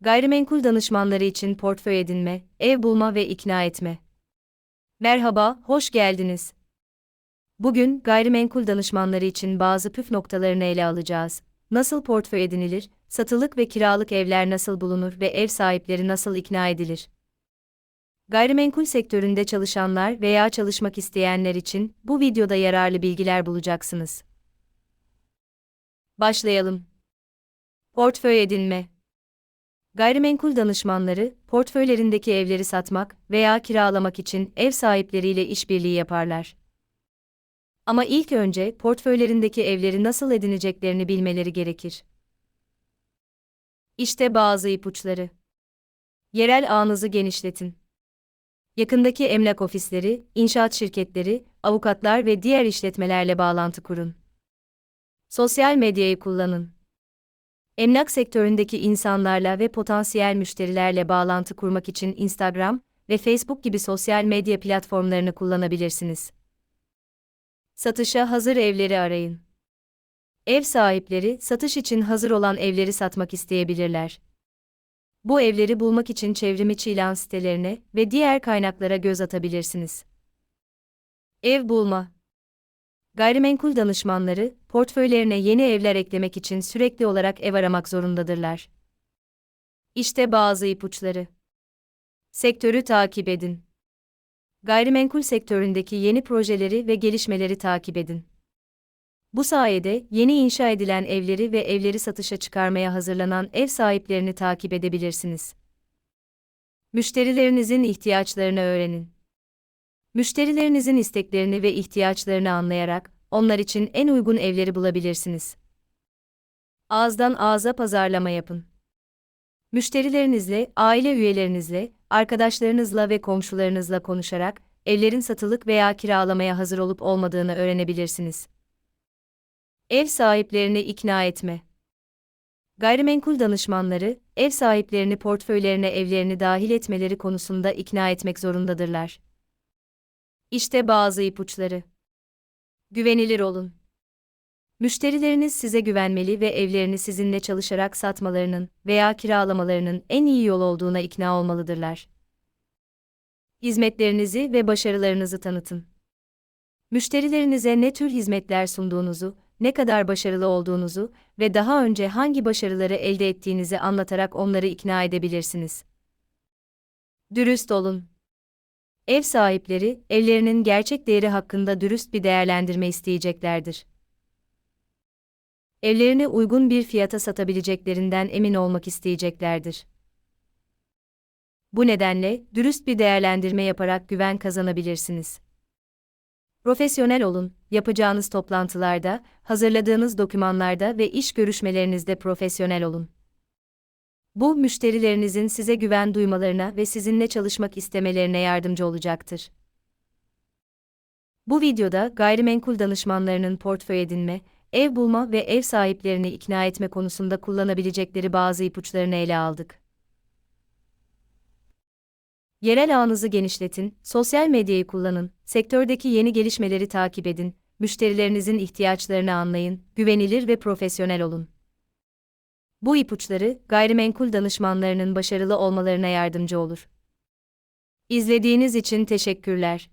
Gayrimenkul danışmanları için portföy edinme, ev bulma ve ikna etme. Merhaba, hoş geldiniz. Bugün gayrimenkul danışmanları için bazı püf noktalarını ele alacağız. Nasıl portföy edinilir, satılık ve kiralık evler nasıl bulunur ve ev sahipleri nasıl ikna edilir? Gayrimenkul sektöründe çalışanlar veya çalışmak isteyenler için bu videoda yararlı bilgiler bulacaksınız. Başlayalım. Portföy edinme Gayrimenkul danışmanları, portföylerindeki evleri satmak veya kiralamak için ev sahipleriyle işbirliği yaparlar. Ama ilk önce portföylerindeki evleri nasıl edineceklerini bilmeleri gerekir. İşte bazı ipuçları. Yerel ağınızı genişletin. Yakındaki emlak ofisleri, inşaat şirketleri, avukatlar ve diğer işletmelerle bağlantı kurun. Sosyal medyayı kullanın. Emlak sektöründeki insanlarla ve potansiyel müşterilerle bağlantı kurmak için Instagram ve Facebook gibi sosyal medya platformlarını kullanabilirsiniz. Satışa hazır evleri arayın. Ev sahipleri satış için hazır olan evleri satmak isteyebilirler. Bu evleri bulmak için çevrimiçi ilan sitelerine ve diğer kaynaklara göz atabilirsiniz. Ev bulma Gayrimenkul danışmanları, portföylerine yeni evler eklemek için sürekli olarak ev aramak zorundadırlar. İşte bazı ipuçları. Sektörü takip edin. Gayrimenkul sektöründeki yeni projeleri ve gelişmeleri takip edin. Bu sayede yeni inşa edilen evleri ve evleri satışa çıkarmaya hazırlanan ev sahiplerini takip edebilirsiniz. Müşterilerinizin ihtiyaçlarını öğrenin. Müşterilerinizin isteklerini ve ihtiyaçlarını anlayarak onlar için en uygun evleri bulabilirsiniz. Ağızdan ağza pazarlama yapın. Müşterilerinizle, aile üyelerinizle, arkadaşlarınızla ve komşularınızla konuşarak evlerin satılık veya kiralamaya hazır olup olmadığını öğrenebilirsiniz. Ev sahiplerini ikna etme. Gayrimenkul danışmanları, ev sahiplerini portföylerine evlerini dahil etmeleri konusunda ikna etmek zorundadırlar. İşte bazı ipuçları. Güvenilir olun. Müşterileriniz size güvenmeli ve evlerini sizinle çalışarak satmalarının veya kiralamalarının en iyi yol olduğuna ikna olmalıdırlar. Hizmetlerinizi ve başarılarınızı tanıtın. Müşterilerinize ne tür hizmetler sunduğunuzu, ne kadar başarılı olduğunuzu ve daha önce hangi başarıları elde ettiğinizi anlatarak onları ikna edebilirsiniz. Dürüst olun. Ev sahipleri, evlerinin gerçek değeri hakkında dürüst bir değerlendirme isteyeceklerdir. Evlerini uygun bir fiyata satabileceklerinden emin olmak isteyeceklerdir. Bu nedenle dürüst bir değerlendirme yaparak güven kazanabilirsiniz. Profesyonel olun, yapacağınız toplantılarda, hazırladığınız dokümanlarda ve iş görüşmelerinizde profesyonel olun. Bu, müşterilerinizin size güven duymalarına ve sizinle çalışmak istemelerine yardımcı olacaktır. Bu videoda gayrimenkul danışmanlarının portföy edinme, ev bulma ve ev sahiplerini ikna etme konusunda kullanabilecekleri bazı ipuçlarını ele aldık. Yerel ağınızı genişletin, sosyal medyayı kullanın, sektördeki yeni gelişmeleri takip edin, müşterilerinizin ihtiyaçlarını anlayın, güvenilir ve profesyonel olun. Bu ipuçları gayrimenkul danışmanlarının başarılı olmalarına yardımcı olur. İzlediğiniz için teşekkürler.